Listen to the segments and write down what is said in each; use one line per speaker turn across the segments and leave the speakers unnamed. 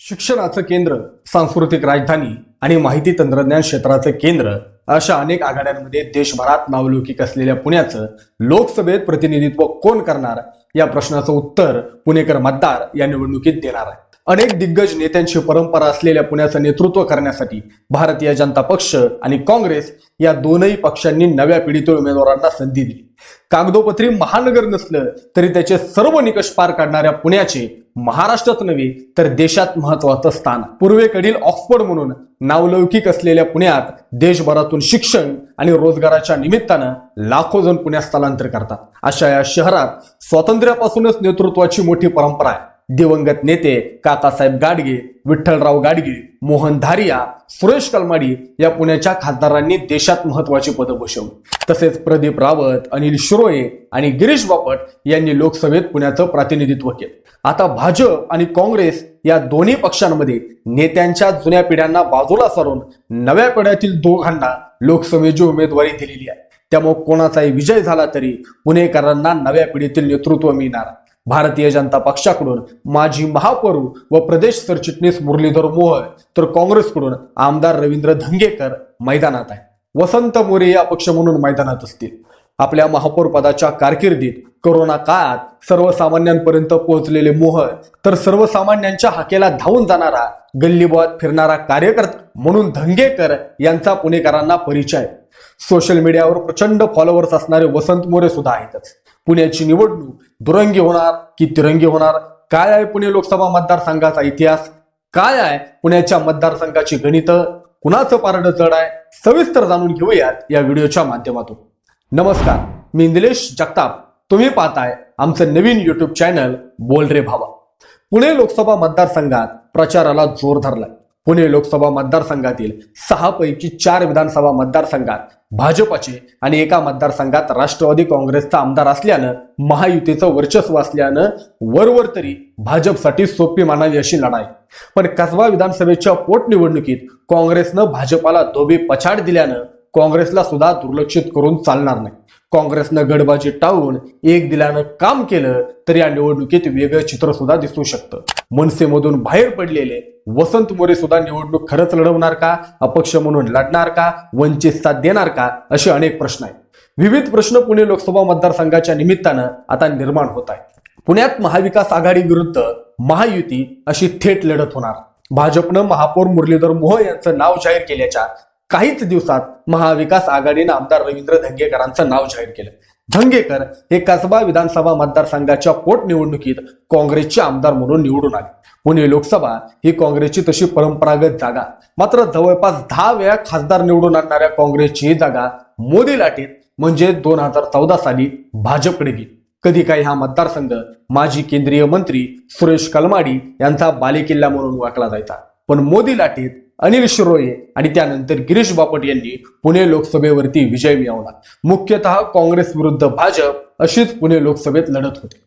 शिक्षणाचं केंद्र सांस्कृतिक राजधानी आणि माहिती तंत्रज्ञान क्षेत्राचं केंद्र अशा अनेक आघाड्यांमध्ये देशभरात नावलौकिक असलेल्या पुण्याचं लोकसभेत प्रतिनिधित्व कोण करणार? या प्रश्नाचं उत्तर पुणेकर मतदार या निवडणुकीत देणार आहे अनेक दिग्गज नेत्यांची परंपरा असलेल्या पुण्याचं नेतृत्व करण्यासाठी भारतीय जनता पक्ष आणि काँग्रेस या दोनही पक्षांनी नव्या पिढीतील उमेदवारांना संधी दिली. कागदोपत्री महानगर नसलं तरी त्याचे सर्व निकष पार काढणाऱ्या पुण्याचे महाराष्ट्रात नव्हे तर देशात महत्वाचं स्थान. पूर्वेकडील ऑक्सफोर्ड म्हणून नावलौकिक असलेल्या पुण्यात देशभरातून शिक्षण आणि रोजगाराच्या निमित्तानं लाखो जण पुण्यात स्थलांतर करतात. अशा या शहरात स्वातंत्र्यापासूनच नेतृत्वाची मोठी परंपरा आहे. दिवंगत नेते काकासाहेब गाडगे विठ्ठलराव गाडगे मोहन धारिया सुरेश कलमाडी या पुण्याच्या खासदारांनी देशात महत्वाची पदं भूषवली. तसेच प्रदीप रावत अनिल शिरोळे आणि गिरीश बापट यांनी लोकसभेत पुण्याचं प्रतिनिधित्व केलं. आता भाजप आणि काँग्रेस या दोन्ही पक्षांमध्ये नेत्यांच्या जुन्या पिढ्यांना बाजूला सारून नव्या पिढ्यातील दोघांना लोकसभेची उमेदवारी दिलेली आहे. त्यामुळे कोणाचाही विजय झाला तरी पुणेकरांना नव्या पिढीतील नेतृत्व मिळणार भारतीय जनता पक्षाकडून माजी महापौर व प्रदेश सरचिटणीस मुरलीधर मोहोळ तर काँग्रेसकडून आमदार रवींद्र धंगेकर मैदानात आहे वसंत मोरे या पक्ष म्हणून मैदानात असतील. आपल्या महापौर पदाच्या कारकिर्दीत कोरोना काळात सर्वसामान्यांपर्यंत पोहोचलेले मोहळ तर सर्वसामान्यांच्या हाकेला धावून जाणारा गल्लीबात फिरणारा कार्यकर्ता म्हणून धंगेकर यांचा पुणेकरांना परिचय. सोशल मीडियावर प्रचंड फॉलोअर्स असणारे वसंत मोरे सुद्धा आहेतच. पुण्याची निवडणूक दुरंगी होणार की तिरंगी होणार? काय आहे पुणे लोकसभा मतदारसंघाचा इतिहास? काय आहे पुण्याच्या मतदारसंघाची गणित? कुणाचं पारडं जड आहे? सविस्तर जाणून घेऊयात या व्हिडिओच्या माध्यमातून. नमस्कार मी निलेश जगताप. तुम्ही पाहताय आमचं नवीन युट्यूब चॅनल बोल रे भावा. पुणे लोकसभा मतदारसंघात प्रचाराला जोर धरलाय. पुणे लोकसभा मतदारसंघातील सहा पैकी चार विधानसभा मतदारसंघात भाजपाचे आणि एका मतदारसंघात राष्ट्रवादी काँग्रेसचा आमदार असल्यानं महायुतीचं वर्चस्व असल्यानं वरवर तरी भाजपसाठी सोपी मानावी अशी लढाई. पण कसबा विधानसभेच्या पोटनिवडणुकीत काँग्रेसनं भाजपाला धोबी पछाड दिल्यानं काँग्रेसला सुद्धा दुर्लक्षित करून चालणार नाही. काँग्रेसनं गडबाजी टाळून एक दिल्यानं काम केलं तर या निवडणुकीत वेगळं चित्र सुद्धा दिसू शकतं. मनसेमधून बाहेर पडलेले वसंत मोरे सुद्धा निवडणूक खरंच लढवणार का? अपक्ष म्हणून लढणार का? वंचित साथ देणार का? असे अनेक प्रश्न आहेत. विविध प्रश्न पुणे लोकसभा मतदारसंघाच्या निमित्तानं आता निर्माण होत आहे पुण्यात महाविकास आघाडी विरुद्ध महायुती अशी थेट लढत होणार. भाजपनं महापौर मुरलीधर मोह यांचं नाव जाहीर केल्याच्या काहीच दिवसात महाविकास आघाडीनं आमदार रवींद्र धंगेकरांचं नाव जाहीर केलं. धंगेकर हे कसबा विधानसभा मतदारसंघाच्या पोटनिवडणुकीत काँग्रेसचे आमदार म्हणून निवडून आले. पुणे लोकसभा ही काँग्रेसची तशी परंपरागत जागा. मात्र जवळपास दहा वेळा खासदार निवडून आणणाऱ्या काँग्रेसची ही जागा मोदी लाटेत म्हणजे दोन हजार चौदा साली भाजपकडे गेली. कधी काही हा मतदारसंघ माजी केंद्रीय मंत्री सुरेश कलमाडी यांचा बालेकिल्ला म्हणून ओळखला जायचा. पण मोदी लाटेत अनिल शिरोळे आणि त्यानंतर गिरीश बापट यांनी पुणे लोकसभेवरती विजय मिळवला. मुख्यतः काँग्रेस विरुद्ध भाजप अशीच पुणे लोकसभेत लढत होती.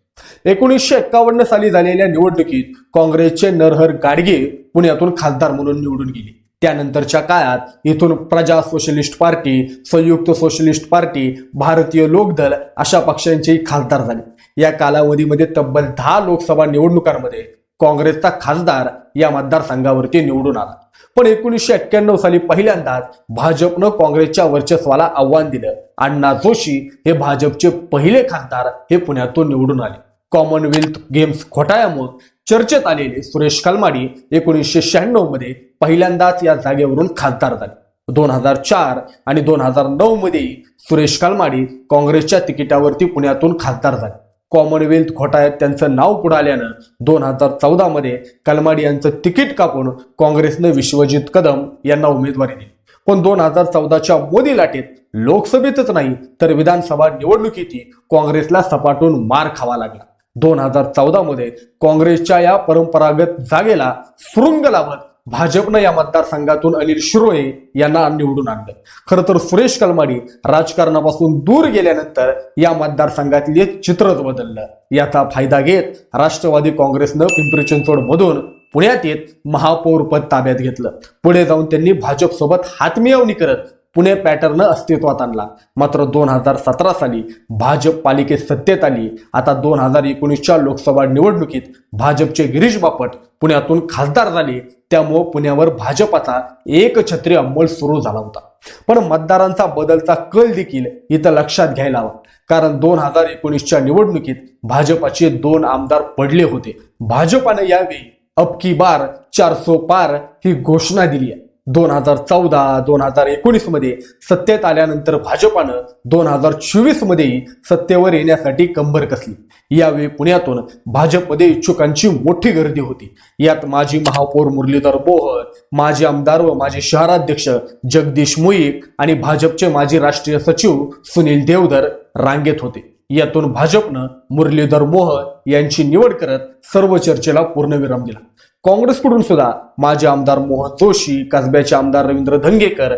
एकोणीसशे एक्कावन्न साली झालेल्या निवडणुकीत काँग्रेसचे नरहर गाडगे पुण्यातून खासदार म्हणून निवडून गेले. त्यानंतरच्या काळात इथून Praja socialist party Samyukta socialist party Bharatiya Lokdal अशा पक्षांचेही खासदार झाले. या कालावधीमध्ये तब्बल दहा लोकसभा निवडणुकांमध्ये काँग्रेसचा खासदार या मतदारसंघावरती निवडून आला. पण एकोणीसशे एक्क्याण्णव साली पहिल्यांदाच भाजपनं काँग्रेसच्या वर्चस्वाला आव्हान दिलं. अण्णा जोशी हे भाजपचे पहिले खासदार हे पुण्यातून निवडून आले. कॉमनवेल्थ गेम्स घोटाळ्यामुळे चर्चेत आलेले सुरेश कलमाडी एकोणीसशे शहाण्णवमध्ये पहिल्यांदाच या जागेवरून खासदार झाले. दोन हजार चार आणि दोन हजार नऊ मध्ये सुरेश कलमाडी काँग्रेसच्या तिकिटावरती पुण्यातून खासदार झाले. कॉमनवेल्थ घोटाळ्यात त्यांचं नाव पुढे आल्यानं दोन हजार चौदामध्ये कलमाडी यांचं तिकीट कापून काँग्रेसनं विश्वजित कदम यांना उमेदवारी दिली. पण दोन हजार चौदाच्या मोदी लाटेत लोकसभेतच नाही तर विधानसभा निवडणुकीतही काँग्रेसला सपाटून मार खावा लागला. दोन हजार चौदा मध्ये काँग्रेसच्या या परंपरागत जागेला सुरुंग लावत भाजपनं या मतदारसंघातून अनिल शिरोळे यांना निवडून आणलं. खरं तर सुरेश कलमाडी राजकारणापासून दूर गेल्यानंतर या मतदारसंघातले चित्रच बदललं. याचा फायदा घेत राष्ट्रवादी काँग्रेसनं पिंपरी चिंचवड मधून पुण्यात येत महापौर पद ताब्यात घेतलं. पुढे जाऊन त्यांनी भाजपसोबत हातमिळवणी करत पुणे पॅटर्न अस्तित्वात आणला. मात्र दोन हजार सतरा साली भाजप पालिकेत सत्तेत आली. आता दोन हजार एकोणीसच्या लोकसभा निवडणुकीत भाजपचे गिरीश बापट पुण्यातून खासदार झाले. त्यामुळं पुण्यावर भाजपाचा एकछत्री अंमल सुरू झाला होता. पण मतदारांचा बदलचा कल देखील इथं लक्षात घ्यायला हवा. कारण दोन हजार एकोणीसच्या निवडणुकीत भाजपाचे दोन आमदार पडले होते. भाजपाने यावेळी अब की बार चारसो पार ही घोषणा दिली आहे. दोन हजार चौदा दोन हजार एकोणीसमध्ये सत्तेत आल्यानंतर भाजपानं दोन हजार चोवीसमध्ये सत्तेवर येण्यासाठी कंबर कसली. यावेळी पुण्यातून भाजपमध्ये इच्छुकांची मोठी गर्दी होती. यात माजी महापौर मुरलीधर मोहन माजी आमदार व माजी शहराध्यक्ष जगदीश मुईक आणि भाजपचे माजी राष्ट्रीय सचिव सुनील देवधर रांगेत होते. यातून भाजपनं मुरलीधर मोहन यांची निवड करत सर्व चर्चेला पूर्णविराम दिला. काँग्रेसकडून सुद्धा माजी आमदार मोहन जोशी कसब्याचे आमदार रवींद्र धंगेकर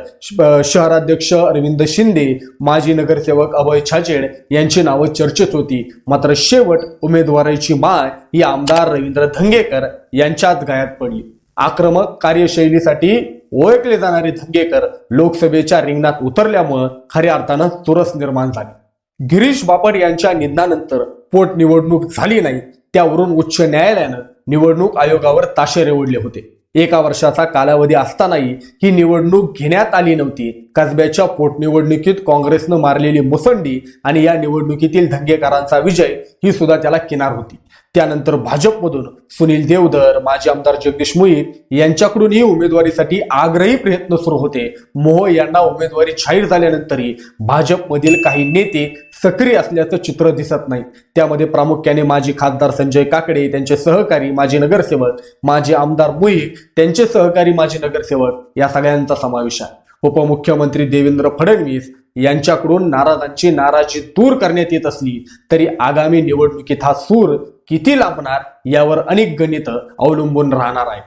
शहराध्यक्ष अरविंद शिंदे माजी नगरसेवक अभय छाजेड यांची नावं चर्चेत होती. मात्र शेवट उमेदवाराची माळ ही आमदार रवींद्र धंगेकर यांच्यात गायात पडली. आक्रमक कार्यशैलीसाठी ओळखले जाणारे धंगेकर लोकसभेच्या रिंगणात उतरल्यामुळं खऱ्या अर्थानं चुरस निर्माण झाली. गिरीश बापट यांच्या निधनानंतर पोटनिवडणूक झाली नाही त्यावरून उच्च न्यायालयानं निवडणूक आयोगावर ताशेरे ओढले होते. एका वर्षाचा कालावधी असतानाही ही निवडणूक घेण्यात आली नव्हती. कसब्याच्या पोटनिवडणुकीत काँग्रेसनं मारलेली मुसंडी आणि या निवडणुकीतील धंगेकारांचा विजय ही सुद्धा त्याला किनार होती. त्यानंतर भाजपमधून सुनील देवधर माजी आमदार जगदीश मुईक यांच्याकडूनही उमेदवारीसाठी आग्रही प्रयत्न सुरू होते. मोह यांना उमेदवारी जाहीर झाल्यानंतरही भाजपमधील काही नेते सक्रिय असल्याचं चित्र दिसत नाही. त्यामध्ये प्रामुख्याने माजी खासदार संजय काकडे त्यांचे सहकारी माजी नगरसेवक माजी आमदार मुई त्यांचे सहकारी माजी नगरसेवक या सगळ्यांचा समावेश आहे. उपमुख्यमंत्री देवेंद्र फडणवीस यांच्याकडून नाराजांची नाराजी दूर करण्यात येत असली तरी आगामी निवडणुकीत हा सूर किती लांबणार यावर अनेक गणित अवलंबून राहणार आहे.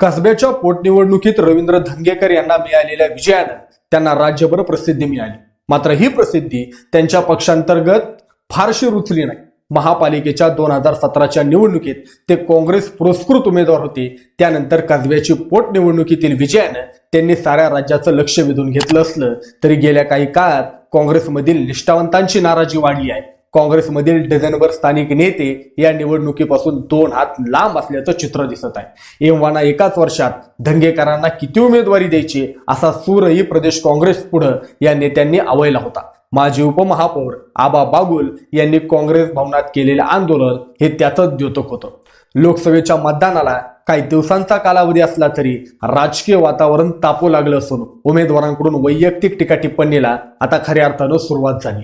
कसब्याच्या पोटनिवडणुकीत रवींद्र धंगेकर यांना मिळालेल्या विजयानं त्यांना राज्यभर प्रसिद्धी मिळाली. मात्र ही प्रसिद्धी त्यांच्या पक्षांतर्गत फारशी रुचली नाही. महापालिकेच्या दोन हजार सतराच्या निवडणुकीत ते काँग्रेस पुरस्कृत उमेदवार होते. त्यानंतर कसब्याची पोटनिवडणुकीतील विजयानं त्यांनी साऱ्या राज्याचं लक्ष वेधून घेतलं असलं तरी गेल्या काही काळात काँग्रेसमधील निष्ठावंतांची नाराजी वाढली आहे. काँग्रेसमधील डझनभर स्थानिक नेते या निवडणुकीपासून दोन हात लांब असल्याचं चित्र दिसत आहे. एव्हाना एकाच वर्षात धंगेकरांना किती उमेदवारी द्यायची असा सूरही प्रदेश काँग्रेस पुढं या नेत्यांनी आवयला होता. माजी उपमहापौर आबा बागुल यांनी काँग्रेस भवनात केलेलं आंदोलन हे त्याचंच द्योतक होतं. लोकसभेच्या मतदानाला काही दिवसांचा कालावधी असला तरी राजकीय वातावरण तापू लागलं असून उमेदवारांकडून वैयक्तिक टीका टिप्पणीला आता खऱ्या अर्थानं सुरुवात झाली.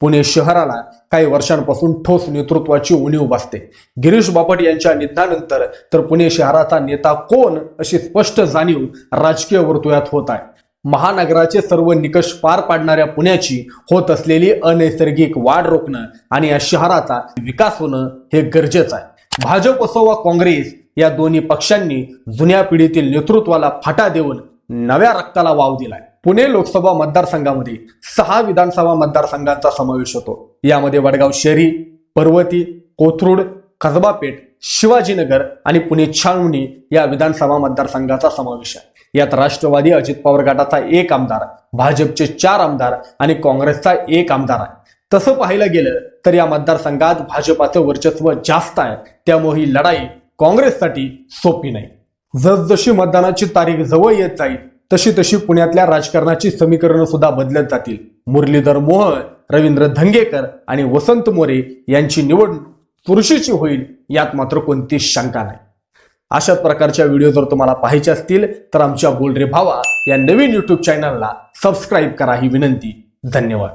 पुणे शहराला काही वर्षांपासून ठोस नेतृत्वाची उणीव भासते गिरीश बापट यांच्या निधनानंतर तर पुणे शहराचा नेता कोण अशी स्पष्ट जाणीव राजकीय वर्तुळात होत आहे? महानगराचे सर्व निकष पार पाडणाऱ्या पुण्याची होत असलेली अनैसर्गिक वाढ रोखणं आणि या शहराचा विकास होणं हे गरजेचं आहे. भाजप असो वा काँग्रेस या दोन्ही पक्षांनी जुन्या पिढीतील नेतृत्वाला फाटा देऊन नव्या रक्ताला वाव दिलाय. पुणे लोकसभा मतदारसंघामध्ये सहा विधानसभा मतदारसंघांचा समावेश होतो. यामध्ये वडगाव शहरी पर्वती कोथरूड कसबापेठ शिवाजीनगर आणि पुणे छावणी या विधानसभा मतदारसंघाचा समावेश आहे. यात राष्ट्रवादी अजित पवार गटाचा एक आमदार भाजपचे चार आमदार आणि काँग्रेसचा एक आमदार आहे. तसं पाहायला गेलं तर या मतदारसंघात भाजपाचं वर्चस्व जास्त आहे. त्यामुळे ही लढाई काँग्रेससाठी सोपी नाही. जसजशी मतदानाची तारीख जवळ येत जाईल तशी तशी पुण्यातल्या राजकारणाची समीकरणं सुद्धा बदलत जातील. मुरलीधर मोहन रवींद्र धंगेकर आणि वसंत मोरे यांची निवड चुरशीची होईल यात मात्र कोणतीच शंका नाही. अशाच प्रकारच्या व्हिडिओ जर तुम्हाला पाहायचे असतील तर आमच्या बोलरे भावा या नवीन यूट्यूब चॅनलला सबस्क्राईब करा ही विनंती. धन्यवाद.